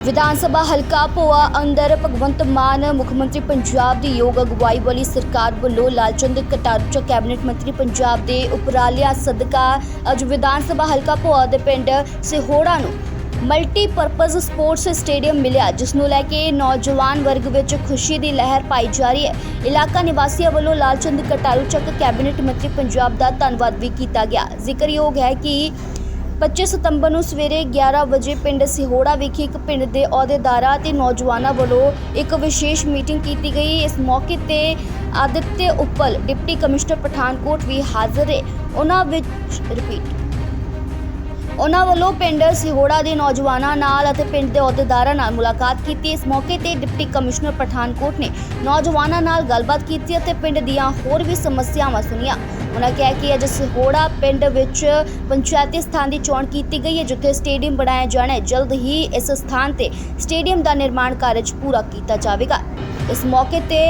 ਵਿਧਾਨ ਸਭਾ ਹਲਕਾ ਭੋਆ ਅੰਦਰ ਭਗਵੰਤ ਮਾਨ, ਮੁੱਖ ਮੰਤਰੀ ਪੰਜਾਬ ਦੀ ਯੋਗ ਅਗਵਾਈ ਵਾਲੀ ਸਰਕਾਰ ਵੱਲੋਂ ਲਾਲਚੰਦ ਕਟਾਰੂ ਕੈਬਨਿਟ ਮੰਤਰੀ ਪੰਜਾਬ ਦੇ ਉਪਰਾਲਿਆਂ ਸਦਕਾ ਅੱਜ ਵਿਧਾਨ ਸਭਾ ਹਲਕਾ ਭੋਆ ਦੇ ਪਿੰਡ ਸਿਹੋੜਾ ਨੂੰ ਮਲਟੀਪਰਪਸ ਸਪੋਰਟਸ ਸਟੇਡੀਅਮ ਮਿਲਿਆ, ਜਿਸ ਨੂੰ ਲੈ ਕੇ ਨੌਜਵਾਨ ਵਰਗ ਵਿੱਚ ਖੁਸ਼ੀ ਦੀ ਲਹਿਰ ਪਾਈ ਜਾ ਰਹੀ ਹੈ। ਇਲਾਕਾ ਨਿਵਾਸੀਆਂ ਵੱਲੋਂ ਲਾਲਚੰਦ ਕਟਾਰੂ ਚੱਕ ਕੈਬਨਿਟ ਮੰਤਰੀ ਪੰਜਾਬ ਦਾ ਧੰਨਵਾਦ ਵੀ ਕੀਤਾ ਗਿਆ। ਜ਼ਿਕਰਯੋਗ ਹੈ ਕਿ 25 ਸਤੰਬਰ ਨੂੰ ਸਵੇਰੇ 11 ਵਜੇ ਪਿੰਡ ਸਿਹੋੜਾ ਵਿਖੇ ਇੱਕ ਪਿੰਡ ਦੇ ਅਹੁਦੇਦਾਰਾਂ ਅਤੇ ਨੌਜਵਾਨਾਂ ਵੱਲੋਂ ਇੱਕ ਵਿਸ਼ੇਸ਼ ਮੀਟਿੰਗ ਕੀਤੀ ਗਈ। ਇਸ ਮੌਕੇ ਤੇ ਆਦਿਤਯ ਉੱਪਲ ਡਿਪਟੀ ਕਮਿਸ਼ਨਰ ਪਠਾਨਕੋਟ ਵੀ ਹਾਜ਼ਰ ਹੈ ਉਹਨਾਂ ਵਿੱਚ ਰਿਪੀਟ ਉਹਨਾਂ ਵੱਲੋਂ ਪਿੰਡ ਸਿਹੋੜਾ ਦੇ ਨੌਜਵਾਨਾਂ ਨਾਲ ਅਤੇ ਪਿੰਡ ਦੇ ਅਹੁਦੇਦਾਰਾਂ ਨਾਲ ਮੁਲਾਕਾਤ ਕੀਤੀ। ਇਸ ਮੌਕੇ ਤੇ ਡਿਪਟੀ ਕਮਿਸ਼ਨਰ ਪਠਾਨਕੋਟ ਨੇ ਨੌਜਵਾਨਾਂ ਨਾਲ ਗੱਲਬਾਤ ਕੀਤੀ ਅਤੇ ਪਿੰਡ ਦੀਆਂ ਹੋਰ ਵੀ ਸਮੱਸਿਆਵਾਂ ਸੁਣੀਆਂ। ਉਹਨਾਂ ਕਿਹਾ ਕਿ ਅੱਜ ਸਿਹੋੜਾ ਪਿੰਡ ਵਿੱਚ ਪੰਚਾਇਤੀ ਸਥਾਨ ਦੀ ਚੋਣ ਕੀਤੀ ਗਈ ਹੈ, ਜਿੱਥੇ ਸਟੇਡੀਅਮ ਬਣਾਇਆ ਜਾਣਾ ਹੈ। ਜਲਦ ਹੀ ਇਸ ਸਥਾਨ ਤੇ ਸਟੇਡੀਅਮ ਦਾ ਨਿਰਮਾਣ ਕਾਰਜ ਪੂਰਾ ਕੀਤਾ ਜਾਵੇਗਾ। ਇਸ ਮੌਕੇ ਤੇ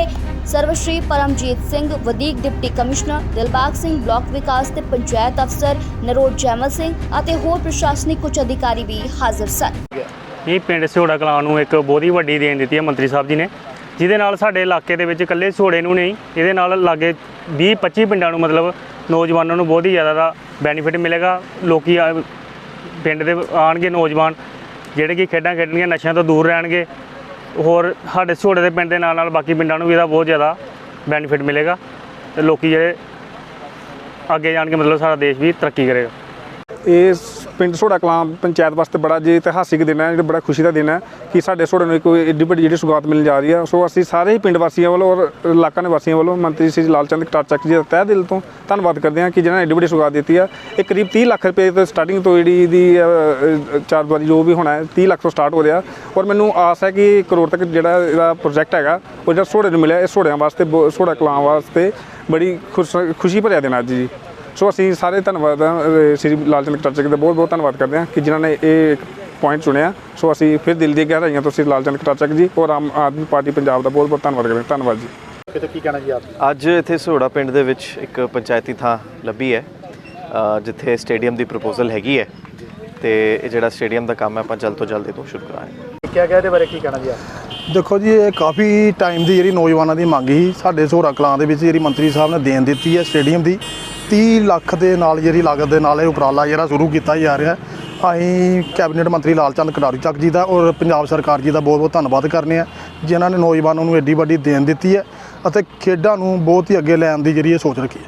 ਸਰਵਸ਼੍ਰੀ ਪਰਮਜੀਤ ਸਿੰਘ, ਵਧੀਕ deputy commissioner Dilbagh Singh, block ਵਿਕਾਸ ਤੇ ਪੰਚਾਇਤ ਅਫਸਰ ਨਰੋਜ ਜੈਮਲ ਸਿੰਘ ਅਤੇ ਹੋਰ ਪ੍ਰਸ਼ਾਸਨਿਕ ਉੱਚ ਅਧਿਕਾਰੀ ਵੀ ਹਾਜ਼ਰ ਸਨ। ਇਹ ਪਿੰਡ ਸਿਹੋੜਾ ਕਲਾਂ ਨੂੰ ਇੱਕ ਬਹੁਤ ਹੀ ਵੱਡੀ ਦੇਣ ਦਿੱਤੀ ਹੈ, ਮੰਤਰੀ ਸਾਹਿਬ ਜੀ ਨੇ। ਜਿਹਦੇ ਨਾਲ ਸਾਡੇ ਇਲਾਕੇ ਦੇ ਵਿੱਚ ਇਕੱਲੇ ਸਿਹੋੜੇ ਨੂੰ ਨਹੀਂ, ਇਹਦੇ ਨਾਲ ਲਾਗੇ 20 25 ਪਿੰਡਾਂ ਨੂੰ ਮਤਲਬ ਨੌਜਵਾਨਾਂ ਨੂੰ ਬਹੁਤ ਹੀ ਜ਼ਿਆਦਾ ਦਾ ਬੈਨੀਫਿਟ ਮਿਲੇਗਾ। ਲੋਕੀ ਆ- ਪਿੰਡ ਦੇ ਆਣਗੇ ਨੌਜਵਾਨ, ਜਿਹੜੇ ਕਿ ਖੇਡਾਂ ਖੇਡਣਗੀਆਂ, ਨਸ਼ਿਆਂ ਤੋਂ ਦੂਰ ਰਹਿਣਗੇ। ਹੋਰ ਸਾਡੇ ਸਿਹੋੜੇ ਦੇ ਪਿੰਡ ਦੇ ਨਾਲ ਨਾਲ ਬਾਕੀ ਪਿੰਡਾਂ ਨੂੰ ਵੀ ਇਹਦਾ ਬਹੁਤ ਜ਼ਿਆਦਾ ਬੈਨੀਫਿਟ ਮਿਲੇਗਾ। ਤੇ ਲੋਕੀ ਜਿਹੜੇ ਅੱਗੇ ਜਾਣ ਕੇ ਮਤਲਬ ਸਾਡਾ ਦੇਸ਼ ਵੀ ਤਰੱਕੀ ਕਰੇਗਾ। ਇਸ ਪਿੰਡ ਸੋੜਾ ਕਲਾਂ ਪੰਚਾਇਤ ਵਾਸਤੇ ਬੜਾ ਜੇ ਇਤਿਹਾਸਿਕ ਦਿਨ ਹੈ, ਜਿਹੜਾ ਬੜਾ ਖੁਸ਼ੀ ਦਾ ਦਿਨ ਹੈ ਕਿ ਸਾਡੇ ਸੋੜੇ ਨੂੰ ਇੱਕ ਏਡੀ ਵੱਡੀ ਜਿਹੜੀ ਸੁਗਾਤ ਮਿਲਣ ਜਾ ਰਹੀ ਹੈ। ਸੋ ਅਸੀਂ ਸਾਰੇ ਹੀ ਪਿੰਡ ਵਾਸੀਆਂ ਵੱਲੋਂ ਔਰ ਇਲਾਕਾ ਨਿਵਾਸੀਆਂ ਵੱਲੋਂ ਮੰਤਰੀ ਸ੍ਰੀ ਲਾਲਚੰਦ ਕਟਾਰ ਚੱਕ ਜੀ ਦਾ ਤਹਿ ਦਿਲ ਤੋਂ ਧੰਨਵਾਦ ਕਰਦੇ ਹਾਂ ਕਿ ਜਿਹਨਾਂ ਨੇ ਏਡੀ ਵੱਡੀ ਸੁਗਾਤ ਦਿੱਤੀ ਹੈ। ਇਹ ਕਰੀਬ 30 ਲੱਖ ਰੁਪਏ ਤੋਂ ਸਟਾਰਟਿੰਗ ਤੋਂ ਜਿਹੜੀ ਦੀ ਚਾਰ ਵਾਰੀ ਜੋ ਵੀ ਹੋਣਾ ਹੈ 30 ਲੱਖ ਤੋਂ ਸਟਾਰਟ ਹੋ ਰਿਹਾ। ਔਰ ਮੈਨੂੰ ਆਸ ਹੈ ਕਿ ਕਰੋੜ ਤੱਕ ਜਿਹੜਾ ਇਹਦਾ ਪ੍ਰੋਜੈਕਟ ਹੈਗਾ, ਉਹ ਜਿਹੜਾ ਸੋੜੇ ਨੂੰ ਮਿਲਿਆ, ਇਹ ਸੋੜਿਆਂ ਵਾਸਤੇ ਬਹੁ- ਸੋੜਾ ਕਲਾਂ ਵਾਸਤੇ ਬੜੀ ਖੁਸ਼, ਖੁਸ਼ੀ ਭਰਿਆ ਦਿਨ ਅੱਜ ਜੀ। ਸੋ ਅਸੀਂ ਸਾਰੇ ਧੰਨਵਾਦ ਸ੍ਰੀ ਲਾਲਚੰਦ ਕਟਾਚਕ ਦਾ ਬਹੁਤ ਬਹੁਤ ਧੰਨਵਾਦ ਕਰਦੇ ਹਾਂ ਕਿ ਜਿਨ੍ਹਾਂ ਨੇ ਇਹ ਪੁਆਇੰਟ ਚੁਣਿਆ। ਸੋ ਅਸੀਂ ਫਿਰ ਦਿਲ ਦੀ ਗਹਿਰਾਈਆਂ ਤੋਂ ਸ੍ਰੀ ਲਾਲਚੰਦ ਕਟਾਚਕ ਜੀ ਔਰ ਆਮ ਆਦਮੀ ਪਾਰਟੀ ਪੰਜਾਬ ਦਾ ਬਹੁਤ ਬਹੁਤ ਧੰਨਵਾਦ ਕਰਦੇ ਹਾਂ। ਧੰਨਵਾਦ ਜੀ। ਕਿਤੇ ਕੀ ਕਹਿਣਾ ਜੀ ਆਪ ਅੱਜ ਇੱਥੇ ਸੋੜਾ ਪਿੰਡ ਦੇ ਵਿੱਚ ਇੱਕ ਪੰਚਾਇਤੀ ਥਾਂ ਲੱਭੀ ਹੈ ਜਿੱਥੇ ਸਟੇਡੀਅਮ ਦੀ ਪ੍ਰਪੋਜ਼ਲ ਹੈਗੀ ਹੈ ਤੇ ਇਹ ਜਿਹੜਾ ਸਟੇਡੀਅਮ ਦਾ ਕੰਮ ਹੈ ਆਪਾਂ ਜਲਦ ਤੋਂ ਜਲਦ ਇਹ ਤੋਂ ਸ਼ੁਰੂ ਕਰਾਂਗੇ। ਕਿਹਾ ਗਿਆ ਇਹਦੇ ਬਾਰੇ ਕੀ ਕਹਿਣਾ ਜੀ ਆਪ ਦੇਖੋ ਜੀ ਇਹ ਕਾਫੀ ਟਾਈਮ ਦੀ ਜਿਹੜੀ ਨੌਜਵਾਨਾਂ ਦੀ ਮੰਗ ਸੀ ਸਾਡੇ ਸੋਹਰਾ ਕਲਾਂ ਦੇ ਵਿੱਚ ਜਿਹੜੀ ਮੰਤਰੀ ਸਾਹਿਬ ਨੇ ਦੇਣ ਦਿੱਤੀ ਹੈ ਸਟੇਡੀਅਮ ਦੀ। 30 ਲੱਖ ਦੇ ਨਾਲ ਜਿਹੜੀ ਲਾਗਤ ਦੇ ਨਾਲ ਇਹ ਉਪਰਾਲਾ ਜਿਹੜਾ ਸ਼ੁਰੂ ਕੀਤਾ ਜਾ ਰਿਹਾ ਅਸੀਂ ਕੈਬਨਿਟ ਮੰਤਰੀ ਲਾਲਚੰਦ ਕਟਾਰੀ ਚੱਕ ਜੀ ਦਾ ਔਰ ਪੰਜਾਬ ਸਰਕਾਰ ਜੀ ਦਾ ਬਹੁਤ ਬਹੁਤ ਧੰਨਵਾਦ ਕਰਨੇ ਆ, ਜਿਨ੍ਹਾਂ ਨੇ ਨੌਜਵਾਨਾਂ ਨੂੰ ਐਡੀ ਵੱਡੀ ਦੇਣ ਦਿੱਤੀ ਹੈ ਅਤੇ ਖੇਡਾਂ ਨੂੰ ਬਹੁਤ ਹੀ ਅੱਗੇ ਲੈਣ ਦੀ ਜਿਹੜੀ ਇਹ ਸੋਚ ਰੱਖੀ ਹੈ।